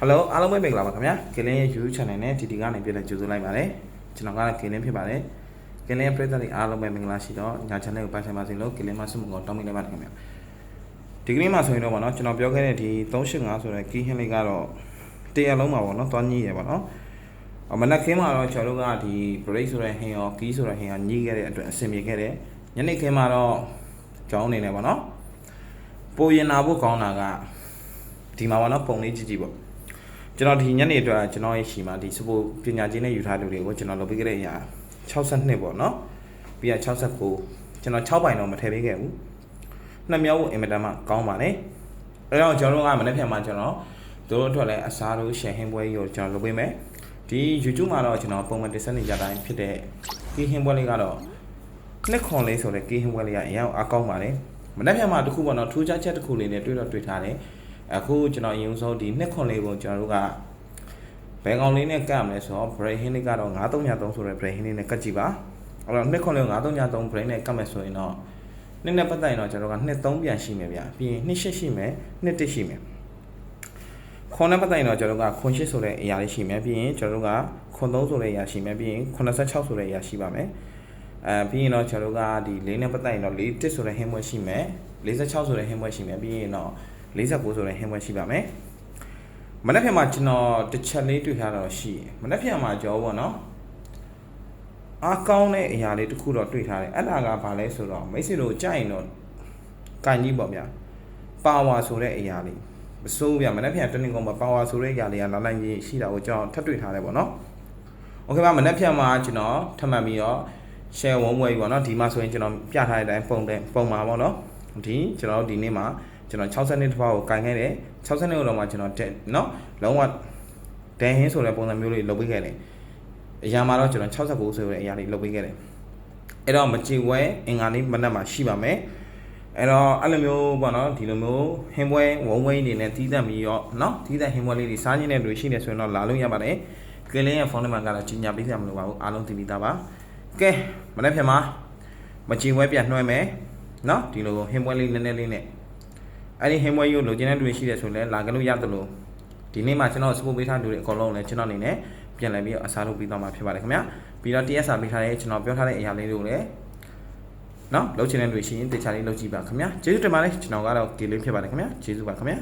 ဟယ်လိုအားလုံးပဲမင်္ဂလာပါခင်ဗျာကလင်းရဲ့ YouTube channel နဲ့ TT ကနေပြန်လည်ကြိုဆိုလိုက်ပါတယ်ကျွန်တော်ကတော့ကလင်းဖြစ်ပါတယ်ကလင်းရဲ့ပရိသတ်တွေအားလုံးပဲမင်္ဂလာရှိတော့ညာ channel ကိုပိုင်ဆိုင်ပါစေလို့ကလင်းမဆုမကောတောင်းမိလိုက်ပါတယ်ခင်ဗျာဒီကနေ့မှဆိုရင်တော့ဗောနော်ကျွန်တော်ပြောခဲ့တဲ့ဒီ385ဆိုတဲ့ key hit လေးကတော့တရားလုံးပါဗောနော်တွားညှိရပါနော်အမနက်ခင်းမှာတော့ကျွန်တော်တို့ကဒီ break ဆိုတဲ့ဟင်ရော key ဆိုတဲ့ဟင်ရောညှိခဲ့တဲ့အတွက်အဆင်ပြေခဲ့တယ်ညနေခင်းမှာတော့ကြောင်းအနေနဲ့ဗောနော်ပိုရင်နာဖို့ကောင်းတာကဒီမှာဗောနော်ပုံလေးကြည့်ကြည့်ဗော ကျွန်တော်ဒီညနေအတွက်ကျွန်တော်ရဲ့ရှီမှာဒီစပိုပညာချင်းနဲ့ယူထားသူတွေကိုကျွန်တော်လုပ်ပေးခဲ့တဲ့အရာ62ပေါ့နော်ပြီးတော့69ကျွန်တော်6ပိုင်တော့မထည့်ပေးခဲ့ဘူးနှစ်မြောက်ဖို့အင်မတန်မှကောင်းပါလေအဲတော့ကျွန်တော်တို့ကမနေ့ပြန်မှာကျွန်တော်တို့အတွက်လည်းအစားတို့ share ဟင်းပွဲကြီးကိုကျွန်တော်လုပ်ပေးမယ်ဒီ YouTube မှာတော့ကျွန်တော်ပုံမှန်တင်ဆက်နေကြတိုင်းဖြစ်တဲ့ဒီဟင်းပွဲလေးကတော့နှစ်ခွန်လေးဆိုတဲ့ကီးဟင်းပွဲလေးကအရင်အကောင်းပါလေမနေ့ပြန်မှာတစ်ခုပေါ့နော်ထူးခြားချက်တစ်ခုလေးနဲ့တွေ့တော့တွေ့ထားတယ် အခုကျွန်တော်အရင်ဆုံးဒီနှစ်ခွန်လေးကိုကျွန်တော်တို့ကဘယ်ကောင်လေးနဲ့ကတ်မလဲဆိုတော့ brain hit လေးကတော့9333ဆိုတဲ့ brain hit လေးနဲ့ကတ်ကြည့်ပါအဲ့တော့နှစ်ခွန်လေးကို9333 brain နဲ့ကတ်မယ်ဆိုရင်တော့နှစ်နဲ့ပတ်သက်ရင်တော့ကျွန်တော်ကနှစ်3ပြန်ရှိမယ်ဗျာပြီးရင်နှစ်8ရှိမယ်နှစ်1ရှိမယ်ခွန်နဲ့ပတ်သက်ရင်တော့ကျွန်တော်ကခွန်8ဆိုတဲ့အရာလေးရှိမယ်ပြီးရင်ကျွန်တော်ကခွန်3ဆိုတဲ့အရာရှိမယ်ပြီးရင်86ဆိုတဲ့အရာရှိပါမယ်အဲပြီးရင်တော့ကျွန်တော်ကဒီ၄နဲ့ပတ်သက်ရင်တော့၄1ဆိုတဲ့ဟင်းဘွဲရှိမယ်46ဆိုတဲ့ဟင်းဘွဲရှိမယ်ပြီးရင်တော့ 49ဆိုတဲ့ဟင်းဘွဲရှိပါမယ် မနေ့ဖြန်မှာကျွန်တော်တစ်ချက်လေးတွေ့ထားတော့ရှိတယ်မနေ့ဖြန်မှာကြောပေါ့နော်အားကောင်းတဲ့အရာလေးတစ်ခုတော့တွေ့ထားတယ်အဲ့ဒါကဘာလဲဆိုတော့မိတ်ဆွေတို့ကြိုက်ရင်တော့ကင်ကြီးပေါ့ဗျာပါဝါဆိုတဲ့အရာလေးမစိုးဗျာမနေ့ဖြန်တနင်္ဂနွေမှာပါဝါဆိုတဲ့အရာလေးကလာလိုက်ကြီးရှိတာကိုကျွန်တော်ထပ်တွေ့ထားတယ်ပေါ့နော်โอเคပါမနေ့ဖြန်မှာကျွန်တော်ထပ်မှတ်ပြီးတော့ share ဝုန်းဝဲကြီးပေါ့နော်ဒီမှာဆိုရင်ကျွန်တော်ပြထားတဲ့အတိုင်းပုံတဲ့ပုံမှာပေါ့နော်ဒီကျွန်တော်ဒီနေ့မှာ ကျွန်တော်60နှစ်တစ်ပတ်ကိုကင်ခဲ့တယ်60နှစ်တော့မှကျွန်တော်တက်နော်လုံးဝဒန်ဟင်းဆိုတဲ့ပုံစံမျိုးလေးလုပ်ပေးခဲ့တယ်အရာမှာတော့ကျွန်တော်69ဆိုတဲ့အရာလေးလုပ်ပေးခဲ့တယ်အဲ့တော့မကြည်ဝဲအင်္ဂါလေးမနက်မှာရှိပါမယ်အဲ့တော့အဲ့လိုမျိုးပေါ့နော်ဒီလိုမျိုးဟင်းပွဲဝုံဝိန်းနေနဲ့တီးသက်ပြီးတော့နော်တီးသက်ဟင်းပွဲလေးတွေစားခြင်းတဲ့တွေရှိနေဆိုရင်တော့လာလို့ရပါတယ်ကလင်းရဲ့ဖုန်းနံပါတ်ကတော့ကြီးညာပေးစရာမလိုပါဘူးအားလုံးသိပြီးသားပါကဲမနေ့ပြန်မှာမကြည်ဝဲပြန်နှွှဲမယ်နော်ဒီလိုဟင်းပွဲလေးနည်းနည်းလေးနဲ့ အဲ့ဒီဟင်းပွဲကြီးကိုလိုချင်တဲ့လူတွေရှိတယ်ဆိုလည်းလာကြလို့ရတယ်လို့ဒီနေ့မှာကျွန်တော်စပို့ပေးထားလူတွေအကုန်လုံးလည်းကျွန်တော်အနေနဲ့ပြန်လည်ပြီးတော့အစားလုပ်ပြီးတော့မှာဖြစ်ပါတယ်ခင်ဗျာပြီးတော့ TSR ပေးထားတဲ့ကျွန်တော်ပြောထားတဲ့အရာလေးတွေကိုလည်းနော်လုပ်ချင်တဲ့လူတွေရှိရင်တေချာလေးလုပ်ကြည့်ပါခင်ဗျာကျေးဇူးတင်ပါတယ်ကျွန်တော်ကတော့ကေလေးဖြစ်ပါတယ်ခင်ဗျာကျေးဇူးပါခင်ဗျာ